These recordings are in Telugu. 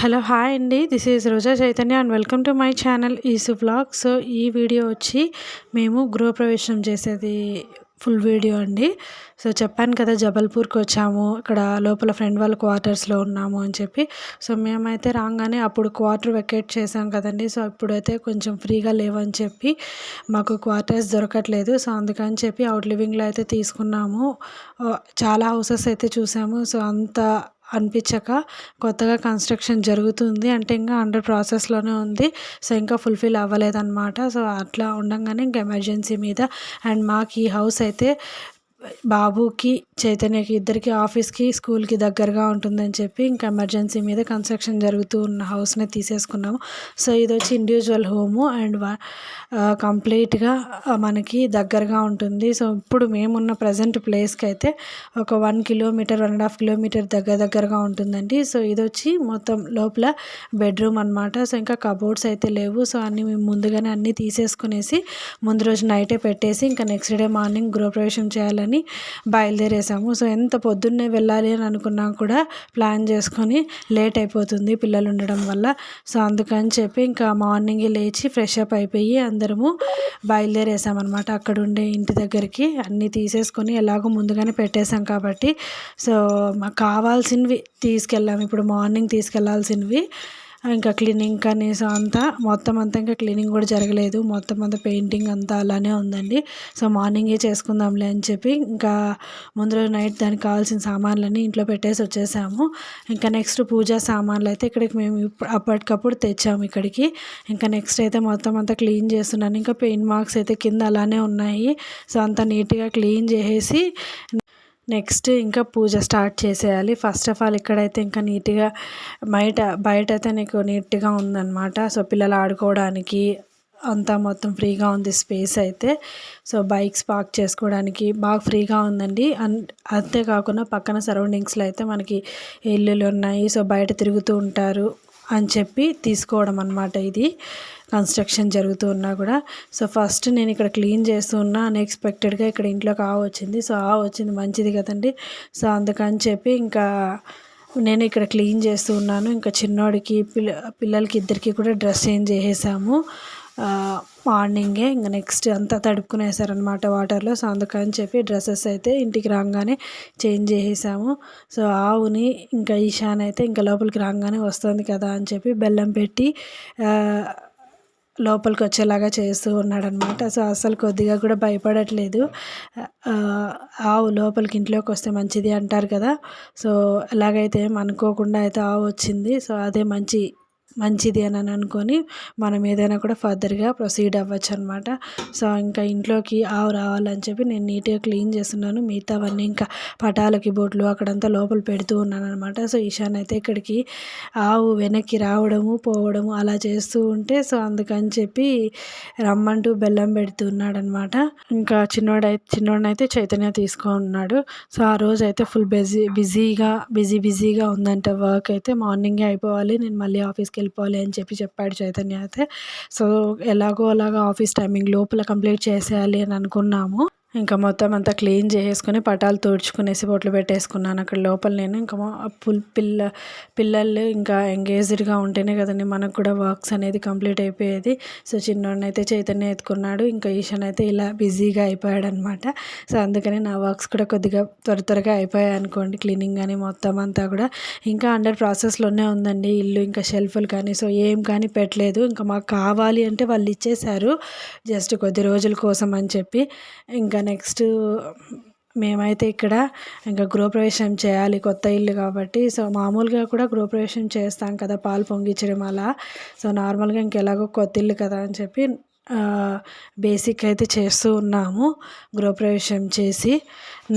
హలో హాయ్ అండి. This is Roja Chaitanya and welcome to my channel ఈసు blog so ఈ వీడియో వచ్చి మేము గృహప్రవేశం చేసేది ఫుల్ వీడియో అండి. సో చెప్పాను కదా జబల్పూర్కి వచ్చాము. ఇక్కడ లోపల ఫ్రెండ్ వాళ్ళ క్వార్టర్స్లో ఉన్నాము అని చెప్పి. సో మేమైతే రాగానే అప్పుడు క్వార్టర్ వెకేట్ చేసాం కదండి. సో ఇప్పుడైతే కొంచెం ఫ్రీగా లేవని చెప్పి మాకు క్వార్టర్స్ దొరకట్లేదు. సో అందుకని చెప్పి అవుట్ లివింగ్లో అయితే తీసుకున్నాము. Uh, చాలా హౌసెస్ అయితే చూసాము. సో అంత అనిపించక కొత్తగా కన్స్ట్రక్షన్ జరుగుతుంది అంటే ఇంకా అండర్ ప్రాసెస్లోనే ఉంది. సో ఇంకా ఫుల్ఫిల్ అవ్వలేదన్నమాట. సో అట్లా ఉండగానే ఇంకా ఎమర్జెన్సీ మీద అండ్ మాకు ఈ హౌస్ అయితే బాబుకి చైతన్యకి ఇద్దరికి ఆఫీస్కి స్కూల్కి దగ్గరగా ఉంటుందని చెప్పి ఇంకా ఎమర్జెన్సీ మీద కన్స్ట్రక్షన్ జరుగుతూ ఉన్న హౌస్ని తీసేసుకున్నాము. సో ఇది వచ్చి ఇండివిజువల్ హోము అండ్ కంప్లీట్గా మనకి దగ్గరగా ఉంటుంది. సో ఇప్పుడు మేమున్న ప్రజెంట్ ప్లేస్కి అయితే ఒక one kilometre one and half kilometre దగ్గర దగ్గరగా ఉంటుందండి. సో ఇది వచ్చి మొత్తం లోపల బెడ్రూమ్ అనమాట సో ఇంకా కబోర్డ్స్ అయితే లేవు. సో అన్నీ మేము ముందుగానే అన్నీ తీసేసుకునేసి ముందు రోజు నైటే పెట్టేసి ఇంకా నెక్స్ట్ డే మార్నింగ్ గృహప్రవేశం చేయాలని బయలుదేరేసాము. సో ఎంత పొద్దున్నే వెళ్ళాలి అని అనుకున్నా కూడా ప్లాన్ చేసుకొని లేట్ అయిపోతుంది పిల్లలు ఉండడం వల్ల. సో అందుకని చెప్పి ఇంకా మార్నింగే లేచి ఫ్రెష్ అప్ అయిపోయి అందరము బయలుదేరేసామన్నమాట. అక్కడ ఉండే ఇంటి దగ్గరికి అన్నీ తీసేసుకొని ఎలాగో ముందుగానే పెట్టేశాం కాబట్టి. సో మాకు కావాల్సినవి తీసుకెళ్ళాము ఇప్పుడు మార్నింగ్ తీసుకెళ్ళాల్సినవి ఇంకా క్లీనింగ్ కనీసం అంతా మొత్తం అంతా ఇంకా క్లీనింగ్ కూడా జరగలేదు. మొత్తం అంతా పెయింటింగ్ అంతా అలానే ఉందండి. సో మార్నింగే చేసుకుందాంలే అని చెప్పి ఇంకా ముందు రోజు నైట్ దానికి కావాల్సిన సామాన్లన్నీ ఇంట్లో పెట్టేసి వచ్చేసాము. ఇంకా నెక్స్ట్ పూజా సామాన్లు అయితే ఇక్కడికి మేము అప్పటికప్పుడు తెచ్చాము ఇక్కడికి. ఇంకా నెక్స్ట్ అయితే మొత్తం అంతా క్లీన్ చేస్తున్నాను. ఇంకా పెయింట్ మార్క్స్ అయితే కింద అలానే ఉన్నాయి. సో అంతా నీట్గా క్లీన్ చేసేసి నెక్స్ట్ ఇంకా పూజ స్టార్ట్ చేసేయాలి. ఫస్ట్ ఆఫ్ ఆల్ ఇక్కడైతే ఇంకా నీట్గా బయట బయట అయితే నీకు నీట్గా ఉందన్నమాట. సో పిల్లలు ఆడుకోవడానికి అంతా మొత్తం ఫ్రీగా ఉంది స్పేస్ అయితే. సో బైక్స్ పార్క్ చేసుకోవడానికి బాగా ఫ్రీగా ఉందండి. అన్ అంతేకాకుండా పక్కన సరౌండింగ్స్లో అయితే మనకి ఇల్లులు ఉన్నాయి. సో బయట తిరుగుతూ ఉంటారు అని చెప్పి తీసుకోవడం అనమాట ఇది. కన్స్ట్రక్షన్ జరుగుతూ ఉన్నా కూడా. సో ఫస్ట్ నేను ఇక్కడ క్లీన్ చేస్తున్నా అన్ఎక్స్పెక్టెడ్గా ఇక్కడ ఇంట్లోకి ఆ వచ్చింది. సో ఆ వచ్చింది మంచిది కదండి. సో అందుకని చెప్పి ఇంకా నేను ఇక్కడ క్లీన్ చేస్తూ ఉన్నాను. ఇంకా చిన్నోడికి పిల్ల పిల్లలకి ఇద్దరికి కూడా డ్రెస్ చేంజ్ చేసేసాము. మార్నింగే ఇంకా నెక్స్ట్ అంతా తడుపుకునేసారనమాట వాటర్లో. సో అందుకని చెప్పి డ్రెస్సెస్ అయితే ఇంటికి రాగానే చేంజ్ చేసేసాము. సో ఆవుని ఇంకా ఈశాన్ అయితే ఇంకా లోపలికి రాగానే వస్తుంది కదా అని చెప్పి బెల్లం పెట్టి లోపలికి వచ్చేలాగా చేస్తూ ఉన్నాడనమాట. సో అసలు కొద్దిగా కూడా భయపడట్లేదు. ఆవు లోపలికి ఇంట్లోకి వస్తే మంచిది అంటారు కదా. సో ఎలాగైతే అనుకోకుండా అయితే ఆవు వచ్చింది. సో అదే మంచి మంచిది అని అనుకొని మనం ఏదైనా కూడా ఫర్దర్గా ప్రొసీడ్ అవ్వచ్చు అనమాట సో ఇంకా ఇంట్లోకి ఆవు రావాలని చెప్పి నేను నీట్గా క్లీన్ చేస్తున్నాను. మిగతావన్నీ ఇంకా పటాలకి బోట్లు అక్కడంతా లోపల పెడుతూ ఉన్నాను అనమాట సో ఈశాన్ అయితే ఇక్కడికి ఆవు వెనక్కి రావడము పోవడము అలా చేస్తూ ఉంటే సో అందుకని చెప్పి రమ్మంటూ బెల్లం పెడుతున్నాడు అనమాట ఇంకా చిన్నోడైతే చిన్నోడనైతే చైతన్య తీసుకున్నాడు సో ఆ రోజు అయితే ఫుల్ బిజీ బిజీగా బిజీ బిజీగా ఉందంట వర్క్. అయితే మార్నింగే అయిపోవాలి. నేను మళ్ళీ ఆఫీస్కి వెళ్ళిపోవాలి అని చెప్పి చెప్పాడు చైతన్య అయితే. సో ఎలాగో అలాగా ఆఫీస్ టైమింగ్ లోపల కంప్లీట్ చేసేయాలి అని అనుకున్నాము. ఇంకా మొత్తం అంతా క్లీన్ చేసేసుకొని పటాలు తుడుచుకునేసి బొట్లు పెట్టేసుకున్నాను. అక్కడ లోపల నేను ఇంకా పుల్ పిల్ల పిల్లలు ఇంకా ఎంగేజ్డ్గా ఉంటేనే కదండి మనకు కూడా వర్క్స్ అనేది కంప్లీట్ అయిపోయేది. సో చిన్నోడిని చైతన్య ఎత్తుకున్నాడు. ఇంకా ఈశాన్ అయితే ఇలా బిజీగా అయిపోయాడు అనమాట సో అందుకని నా వర్క్స్ కూడా కొద్దిగా త్వర త్వరగా అయిపోయాయి అనుకోండి. క్లీనింగ్ కానీ మొత్తం అంతా కూడా ఇంకా అండర్ ప్రాసెస్లోనే ఉందండి. ఇల్లు ఇంకా షెల్ఫ్లు కానీ సో ఏం కానీ పెట్టలేదు. ఇంకా మాకు కావాలి అంటే వాళ్ళు ఇచ్చేశారు. జస్ట్ కొద్ది రోజుల కోసం అని చెప్పి ఇంకా నెక్స్ట్ మేమైతే ఇక్కడ ఇంకా గృహప్రవేశం చేయాలి కొత్త ఇల్లు కాబట్టి. సో మామూలుగా కూడా గృహప్రవేశం చేస్తాం కదా పాలు పొంగించడం అలా. సో నార్మల్గా ఇంకెలాగో కొత్త ఇల్లు కదా అని చెప్పి బేసిక్ అయితే చేస్తూ ఉన్నాము గృహప్రవేశం చేసి.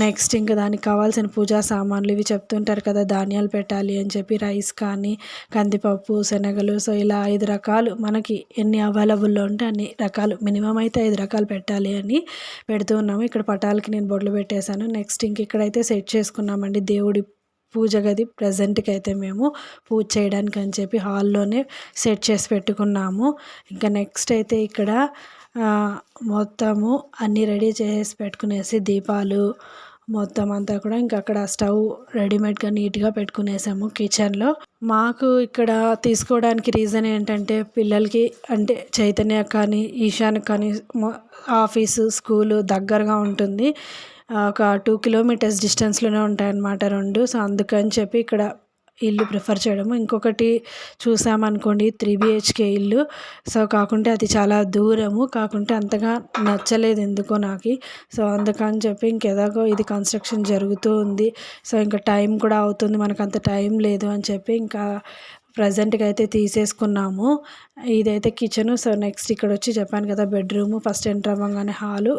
నెక్స్ట్ ఇంకా దానికి కావాల్సిన పూజా సామాన్లు ఇవి చెప్తుంటారు కదా ధాన్యాలు పెట్టాలి అని చెప్పి రైస్ కానీ కందిపప్పు శనగలు. సో ఇలా ఐదు రకాలు మనకి ఎన్ని అవైలబుల్లో ఉంటే అన్ని రకాలు మినిమం అయితే ఐదు రకాలు పెట్టాలి అని పెడుతూ ఉన్నాము. ఇక్కడ పటాలకి నేను బొడ్లు పెట్టేశాను. నెక్స్ట్ ఇంక ఇక్కడైతే సెట్ చేసుకున్నామండి దేవుడి పూజ గది ప్రజెంట్కి అయితే మేము పూజ చేయడానికి అని చెప్పి హాల్లోనే సెట్ చేసి పెట్టుకున్నాము. ఇంకా నెక్స్ట్ అయితే ఇక్కడ మొత్తము అన్నీ రెడీ చేసి పెట్టుకునేసి దీపాలు మొత్తం అంతా కూడా ఇంకా అక్కడ స్టవ్ రెడీమేడ్గా నీట్గా పెట్టుకునేసాము కిచెన్లో. మాకు ఇక్కడ తీసుకోవడానికి రీజన్ ఏంటంటే పిల్లలకి అంటే చైతన్య కానీ ఈశాన్ కానీ ఆఫీసు స్కూలు దగ్గరగా ఉంటుంది. ఒక టూ కిలోమీటర్స్ డిస్టెన్స్లోనే ఉంటాయన్నమాట రెండు. సో అందుకని చెప్పి ఇక్కడ ఇల్లు ప్రిఫర్ చేయడము. ఇంకొకటి చూసామనుకోండి త్రీ బిహెచ్కే ఇల్లు. సో కాకుంటే అది చాలా దూరము. కాకుంటే అంతగా నచ్చలేదు ఎందుకో నాకు. సో అందుకని చెప్పి ఇంకెదాగో ఇది కన్స్ట్రక్షన్ జరుగుతూ ఉంది. సో ఇంకా టైం కూడా అవుతుంది. మనకు అంత టైం లేదు అని చెప్పి ఇంకా ప్రజెంట్గా అయితే తీసేసుకున్నాము. ఇదైతే కిచెను. సో నెక్స్ట్ ఇక్కడ వచ్చి చెప్పాను కదా బెడ్రూము ఫస్ట్ ఎంటర్ అవ్వగానే హాలు.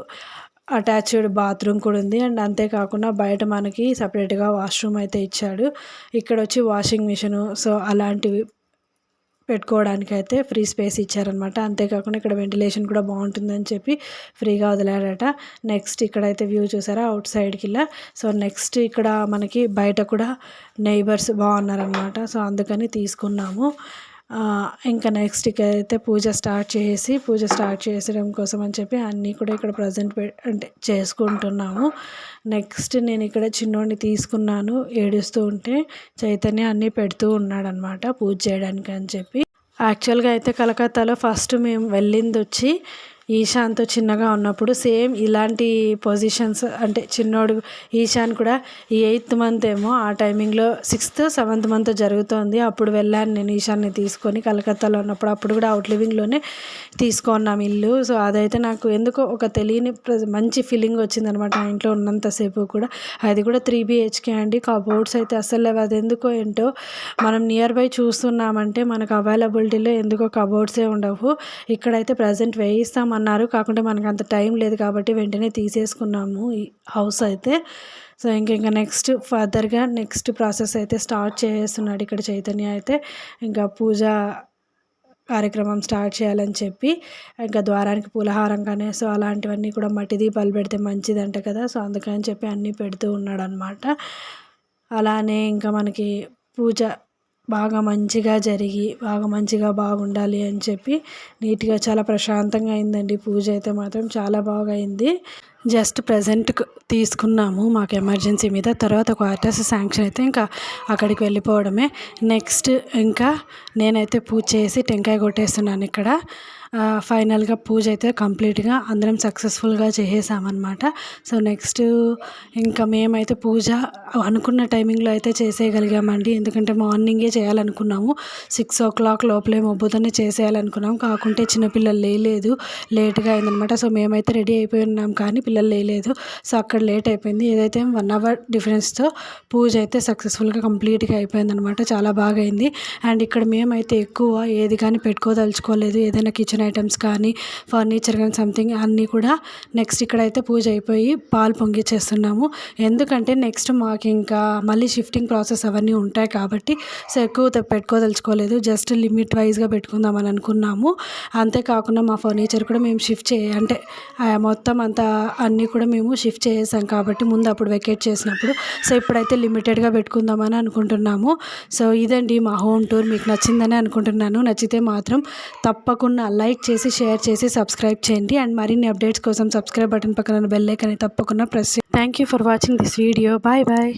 అటాచ్డ్ బాత్రూమ్ కూడా ఉంది. అండ్ అంతేకాకుండా బయట మనకి సపరేట్గా వాష్రూమ్ అయితే ఇచ్చాడు. ఇక్కడ వచ్చి వాషింగ్ మిషను సో అలాంటివి పెట్టుకోవడానికి అయితే ఫ్రీ స్పేస్ ఇచ్చారనమాట అంతేకాకుండా ఇక్కడ వెంటిలేషన్ కూడా బాగుంటుందని చెప్పి ఫ్రీగా వదిలాడట నెక్స్ట్ ఇక్కడైతే వ్యూ చూసారా? అవుట్ సైడ్కి ఇలా. సో నెక్స్ట్ ఇక్కడ మనకి బయట కూడా నైబర్స్ బాగున్నారనమాట సో అందుకని తీసుకున్నాము. ఇంకా నెక్స్ట్ అయితే పూజ స్టార్ట్ చేసి పూజ స్టార్ట్ చేసడం కోసం అని చెప్పి అన్నీ కూడా ఇక్కడ ప్రజెంట్ అంటే చేసుకుంటున్నాము. నెక్స్ట్ నేను ఇక్కడ చిన్నోడిని తీసుకున్నాను ఏడుస్తూ ఉంటే చైతన్య అన్నీ పెడుతూ ఉన్నాడనమాట పూజ చేయడానికి అని చెప్పి. యాక్చువల్గా అయితే కలకత్తాలో ఫస్ట్ మేము వెళ్ళింది వచ్చి ఈశాన్తో చిన్నగా ఉన్నప్పుడు సేమ్ ఇలాంటి పొజిషన్స్ అంటే చిన్నోడు ఈశాన్ కూడా ఈ ఎయిత్ మంత్ ఏమో ఆ టైమింగ్లో సిక్స్త్ సెవెంత్ మంత్ జరుగుతోంది. అప్పుడు వెళ్ళాను నేను ఈశాన్ని తీసుకొని కలకత్తాలో ఉన్నప్పుడు. అప్పుడు కూడా అవుట్ లివింగ్లోనే తీసుకున్నాం ఇల్లు. సో అదైతే నాకు ఎందుకో ఒక తెలియని మంచి ఫీలింగ్ వచ్చిందనమాట ఆ ఇంట్లో ఉన్నంతసేపు కూడా. అది కూడా త్రీ బిహెచ్కే అండి. కబోర్డ్స్ అయితే అసలు లేవు. అది ఎందుకో ఏంటో మనం నియర్ బై చూస్తున్నామంటే మనకు అవైలబిలిటీలో ఎందుకో కబోర్డ్సే ఉండవు. ఇక్కడైతే ప్రజెంట్ వేయిస్తాం అన్నారు. కాకుంటే మనకు అంత టైం లేదు కాబట్టి వెంటనే తీసేసుకున్నాము ఈ హౌస్ అయితే. సో ఇంక ఇంకా నెక్స్ట్ ఫర్దర్గా నెక్స్ట్ ప్రాసెస్ అయితే స్టార్ట్ చేస్తున్నాడు ఇక్కడ చైతన్య అయితే. ఇంకా పూజ కార్యక్రమం స్టార్ట్ చేయాలని చెప్పి ఇంకా ద్వారానికి పూలహారం కానీ సో అలాంటివన్నీ కూడా మట్టి దీపాలు పెడితే మంచిదంట కదా. సో అందుకని చెప్పి అన్నీ పెడుతూ ఉన్నాడు అనమాట అలానే ఇంకా మనకి పూజ బాగా మంచిగా జరిగి బాగా మంచిగా బాగుండాలి అని చెప్పి నీట్గా చాలా ప్రశాంతంగా అయిందండి. పూజ అయితే మాత్రం చాలా బాగా అయింది జస్ట్ ప్రజెంట్ తీసుకున్నాము మాకు ఎమర్జెన్సీ మీద. తర్వాత క్వార్టర్స్ శాంక్షన్ అయితే ఇంకా అక్కడికి వెళ్ళిపోవడమే. నెక్స్ట్ ఇంకా నేనైతే పూజ చేసి టెంకాయ కొట్టేస్తున్నాను ఇక్కడ. ఫైనల్గా పూజ అయితే కంప్లీట్గా అందరం సక్సెస్ఫుల్గా చేసేసామన్నమాట. సో నెక్స్ట్ ఇంకా మేమైతే పూజ అనుకున్న టైమింగ్లో అయితే చేసేయగలిగామండి. ఎందుకంటే మార్నింగే చేయాలనుకున్నాము. సిక్స్ ఓ క్లాక్ లోపలే మొబ్బుతోనే చేసేయాలనుకున్నాము. కాకుంటే చిన్నపిల్లలు లేలేదు. లేట్గా అయిందనమాట సో మేమైతే రెడీ అయిపోయి ఉన్నాం కానీ పిల్లలు లేలేదు. సో అక్కడ లేట్ అయిపోయింది. ఏదైతే వన్ అవర్ డిఫరెన్స్తో పూజ అయితే సక్సెస్ఫుల్గా కంప్లీట్గా అయిపోయిందనమాట చాలా బాగా అయింది. అండ్ ఇక్కడ మేమైతే ఎక్కువ ఏది కానీ పెట్టుకోదలుచుకోలేదు. ఏదైనా కిచెన్ ఐటమ్స్ కానీ ఫర్నిచర్ కానీ సంథింగ్ అన్నీ కూడా నెక్స్ట్ ఇక్కడైతే పూజ అయిపోయి పాలు పొంగిచ్చేస్తున్నాము ఎందుకంటే నెక్స్ట్ మాకు ఇంకా మళ్ళీ షిఫ్టింగ్ ప్రాసెస్ అవన్నీ ఉంటాయి కాబట్టి సో ఎక్కువ పెట్టుకోదలుచుకోలేదు. జస్ట్ లిమిట్ వైజ్గా పెట్టుకుందామని అనుకున్నాము. అంతేకాకుండా మా ఫర్నిచర్ కూడా మేము షిఫ్ట్ చేయ అంటే మొత్తం అంతా అన్నీ కూడా మేము షిఫ్ట్ చేసాం కాబట్టి ముందు అప్పుడు వెకేట్ చేసినప్పుడు. సో ఇప్పుడైతే లిమిటెడ్గా పెట్టుకుందామని అనుకుంటున్నాము. సో ఇదండి మా హోమ్ టూర్ మీకు నచ్చిందని అనుకుంటున్నాను. నచ్చితే మాత్రం తప్పకుండా లైక్ చేసి షేర్ చేసి సబ్స్క్రైబ్ చేయండి. అండ్ మరిన్ని అప్డేట్స్ కోసం సబ్స్క్రైబ్ బటన్ పక్కన బెల్ ఐకన్ తప్పకుండా press thank you for watching this video bye bye